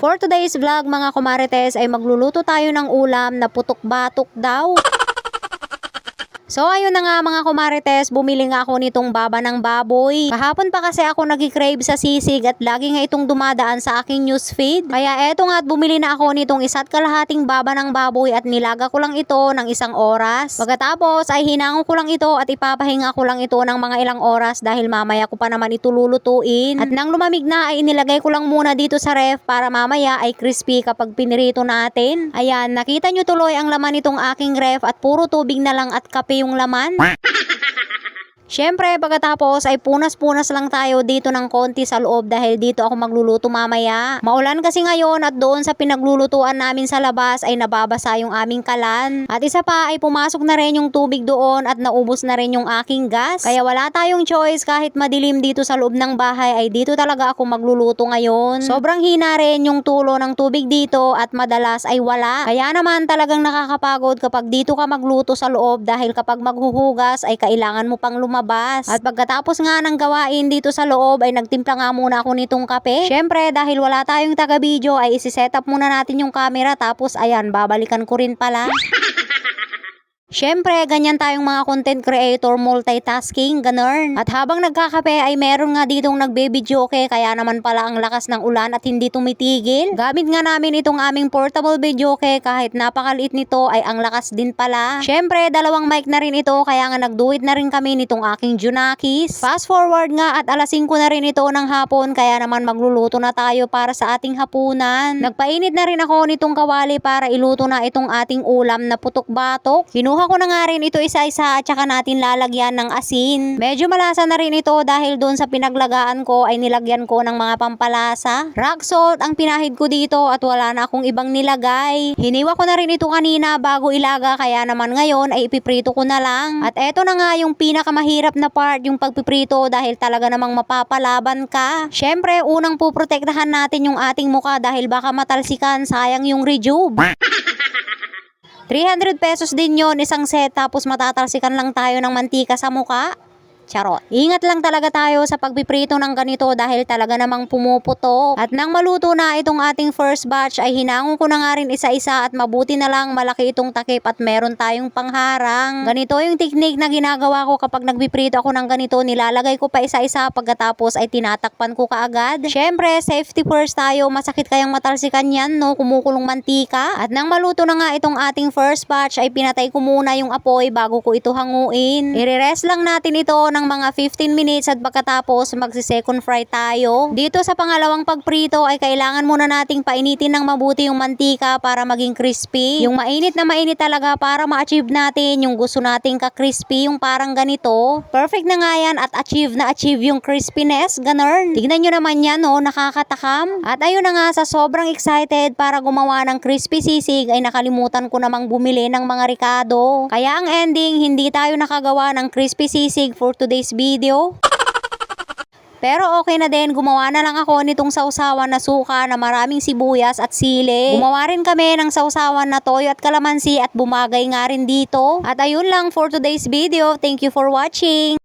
For today's vlog mga kumarites ay magluluto tayo ng ulam na putok-batok daw. So ayun na nga mga kumarites, bumili nga ako nitong baba ng baboy. Kahapon pa kasi ako nag-crave sa sisig at lagi nga itong dumadaan sa aking newsfeed. Kaya eto nga at bumili na ako nitong isa't kalahating baba ng baboy at nilaga ko lang ito ng isang oras. Pagkatapos ay hinango ko lang ito at ipapahinga ko lang ito ng mga ilang oras dahil mamaya ko pa naman ito lulutuin. At nang lumamig na ay inilagay ko lang muna dito sa ref para mamaya ay crispy kapag pinirito natin. Ayan, nakita nyo tuloy ang laman nitong aking ref at puro tubig na lang at kape yung laman. Siyempre, pagkatapos ay punas-punas lang tayo dito ng konti sa loob dahil dito ako magluluto mamaya. Maulan kasi ngayon at doon sa pinaglulutuan namin sa labas ay nababasa yung aming kalan. At isa pa ay pumasok na rin yung tubig doon at naubos na rin yung aking gas. Kaya wala tayong choice kahit madilim dito sa loob ng bahay ay dito talaga ako magluluto ngayon. Sobrang hina rin yung tulo ng tubig dito at madalas ay wala. Kaya naman talagang nakakapagod kapag dito ka magluto sa loob dahil kapag maghuhugas ay kailangan mo pang lumabas. At pagkatapos nga ng gawain dito sa loob ay nagtimpla nga muna ako nitong kape. Syempre dahil wala tayong taga-video ay isi-set up muna natin yung camera tapos ayan babalikan ko rin pala. Siyempre, ganyan tayong mga content creator, multitasking, ganun. At habang nagkakape ay meron nga ditong nagbe-videoke kaya naman pala ang lakas ng ulan at hindi tumitigil. Gamit nga namin itong aming portable videoke kahit napakaliit nito ay ang lakas din pala. Siyempre, dalawang mic na rin ito kaya nga nagduwit na rin kami nitong aking Junakis. Fast forward nga at alas 5 na rin ito ng hapon kaya naman magluluto na tayo para sa ating hapunan. Nagpainit na rin ako nitong kawali para iluto na itong ating ulam na putok-batok. Kinuha ko na nga rin ito isa-isa at saka natin lalagyan ng asin. Medyo malasa na rin ito dahil doon sa pinaglagaan ko ay nilagyan ko ng mga pampalasa. Rock salt ang pinahid ko dito at wala na akong ibang nilagay. Hiniwa ko na rin ito kanina bago ilaga kaya naman ngayon ay ipiprito ko na lang. At eto na nga yung pinakamahirap na part yung pagpiprito dahil talaga namang mapapalaban ka. Syempre unang puprotektahan natin yung ating muka dahil baka matalsikan sayang yung rejuve. 300 pesos din yon isang set tapos matatalsikan lang tayo ng mantika sa muka. Charot. Ingat lang talaga tayo sa pagpiprito ng ganito dahil talaga namang pumuputok. At nang maluto na itong ating first batch ay hinangon ko na nga rin isa-isa at mabuti na lang malaki itong takip at meron tayong pangharang. Ganito yung technique na ginagawa ko kapag nagpiprito ako ng ganito. Nilalagay ko pa isa-isa pagkatapos ay tinatakpan ko kaagad. Syempre, safety first tayo. Masakit kayang matalsikan yan, no? Kumukulong mantika. At nang maluto na nga itong ating first batch ay pinatay ko muna yung apoy bago ko ito hanguin. Ire-rest lang natin ito ng mga 15 minutes at pagkatapos magsi-second fry tayo. Dito sa pangalawang pagprito ay kailangan muna nating painitin ng mabuti yung mantika para maging crispy. Yung mainit na mainit talaga para ma-achieve natin yung gusto nating ka-crispy, yung parang ganito. Perfect na nga yan at achieve na achieve yung crispiness, ganun. Tignan nyo naman yan, no, nakakatakam. At ayun na nga, sa sobrang excited para gumawa ng crispy sisig ay nakalimutan ko namang bumili ng mga ricado. Kaya ang ending, hindi tayo nakagawa ng crispy sisig for today's video. Pero okay na din, gumawa na lang ako nitong sausawan na suka na maraming sibuyas at sili. Gumawa rin kami ng sausawan na toyo at kalamansi at bumagay nga rin dito. At ayun lang for today's video. Thank you for watching.